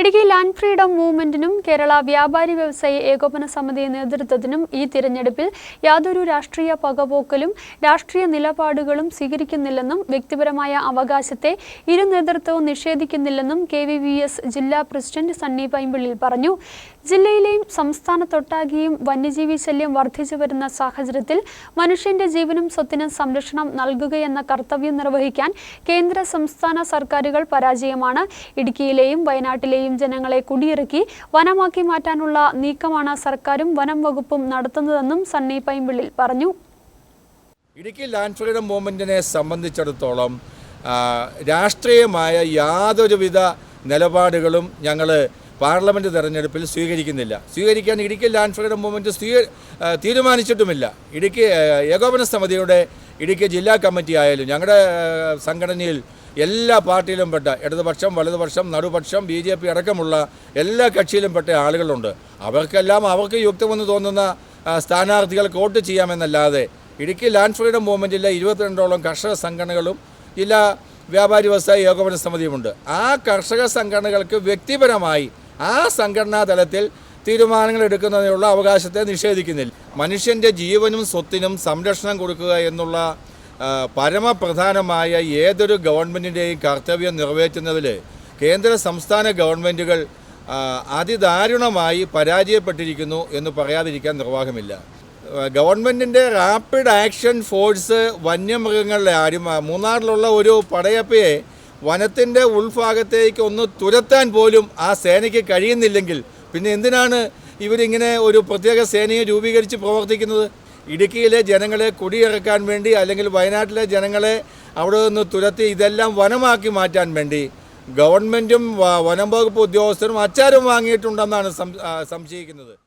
Idukki land freedom മൂവ്മെന്റിനും കേരള വ്യാപാരി വ്യവസായ ഏകോപന സമിതി നേതൃത്വത്തിനും ഈ തിരഞ്ഞെടുപ്പിൽ യാതൊരു രാഷ്ട്രീയ പകപോക്കലും രാഷ്ട്രീയ നിലപാടുകളും സ്വീകരിക്കുന്നില്ലെന്നും വ്യക്തിപരമായ അവകാശത്തെ ഇരു നേതൃത്വവും നിഷേധിക്കുന്നില്ലെന്നും കെ വി വി എസ് ജില്ലാ പ്രസിഡന്റ് സണ്ണി പൈമ്പിള്ളിൽ പറഞ്ഞു. ജില്ലയിലെയും സംസ്ഥാനത്തൊട്ടാകെയും വന്യജീവി ശല്യം വർദ്ധിച്ചു വരുന്ന സാഹചര്യത്തിൽ മനുഷ്യന്റെ ജീവനും സ്വത്തിനും സംരക്ഷണം നൽകുകയെന്ന കർത്തവ്യം നിർവഹിക്കാൻ കേന്ദ്ര സംസ്ഥാന സർക്കാരുകൾ പരാജയമാണ്. ഇടുക്കിയിലെയും വയനാട്ടിലെയും ജനങ്ങളെ കുടിയിറക്കി വനമാക്കി മാറ്റാനുള്ള നീക്കമാണ് സർക്കാരും വനം വകുപ്പും നടത്തുന്നതെന്നും സണ്ണി പൈമ്പിള്ളിൽ പറഞ്ഞു. ഇടുക്കി ലാൻഡ് ഫ്രീഡം മൂവ്മെന്റിനെ സംബന്ധിച്ചിടത്തോളം രാഷ്ട്രീയമായ യാതൊരുവിധ നിലപാടുകളും ഞങ്ങൾ പാർലമെന്റ് തെരഞ്ഞെടുപ്പിൽ സ്വീകരിക്കുന്നില്ല. സ്വീകരിക്കാൻ ഇടുക്കി ലാൻഡ് ഫ്രീഡം മൂവ്മെന്റ് സ്വീ തീരുമാനിച്ചിട്ടുമില്ല. ഇടുക്കി ഏകോപന സമിതിയുടെ ഇടുക്കി ജില്ലാ കമ്മിറ്റി ആയാലും ഞങ്ങളുടെ സംഘടനയിൽ എല്ലാ പാർട്ടിയിലും പെട്ട ഇടതുപക്ഷം വലതുപക്ഷം നടുപക്ഷം ബി ജെ പി അടക്കമുള്ള എല്ലാ കക്ഷിയിലും പെട്ട ആളുകളുണ്ട്. അവർക്കെല്ലാം അവർക്ക് യുക്തമെന്ന് തോന്നുന്ന സ്ഥാനാർത്ഥികൾക്ക് വോട്ട് ചെയ്യാമെന്നല്ലാതെ ഇടുക്കി ലാൻഡ് ഫ്രീഡം മൂവ്മെന്റിലെ ഇരുപത്തിരണ്ടോളം കർഷക സംഘടനകളും ജില്ലാ വ്യാപാരി വ്യവസായ ഏകോപന സമിതിയുമുണ്ട്. ആ കർഷക സംഘടനകൾക്ക് വ്യക്തിപരമായി ആ സംഘടനാ തലത്തിൽ തീരുമാനങ്ങൾ എടുക്കുന്നതിനുള്ള അവകാശത്തെ നിഷേധിക്കുന്നില്ല. മനുഷ്യന്റെ ജീവനും സ്വത്തിനും സംരക്ഷണം കൊടുക്കുക എന്നുള്ള പരമപ്രധാനമായ ഏതൊരു ഗവൺമെന്റിന്റെയും കർത്തവ്യം നിറവേറ്റുന്നതിൽ കേന്ദ്ര സംസ്ഥാന ഗവൺമെന്റുകൾ അതിദാരുണമായി പരാജയപ്പെട്ടിരിക്കുന്നു എന്ന് പറയാതിരിക്കാൻ നിർവാഹമില്ല. ഗവൺമെന്റിന്റെ റാപ്പിഡ് ആക്ഷൻ ഫോഴ്സ് വന്യമൃഗങ്ങളുടെ ആരും മൂന്നാറിലുള്ള ഒരു പടയപ്പയെ വനത്തിന്റെ ഉൾഭാഗത്തേക്ക് ഒന്ന് തുരത്താൻ പോലും ആ സേനയ്ക്ക് കഴിയുന്നില്ലെങ്കിൽ പിന്നെ എന്തിനാണ് ഇവരിങ്ങനെ ഒരു പ്രത്യേക സേനയെ രൂപീകരിച്ച് പ്രവർത്തിക്കുന്നത് ഇടുക്കിയിലെ ജനങ്ങളെ കുടിയിറക്കാൻ വേണ്ടി അല്ലെങ്കിൽ വയനാട്ടിലെ ജനങ്ങളെ അവിടെ നിന്ന് തുരത്തി ഇതെല്ലാം വനമാക്കി മാറ്റാൻ വേണ്ടി ഗവൺമെന്റും വനം വകുപ്പ് ഉദ്യോഗസ്ഥരും അച്ചാരം വാങ്ങിയിട്ടുണ്ടെന്നാണ് സംശയിക്കുന്നത്.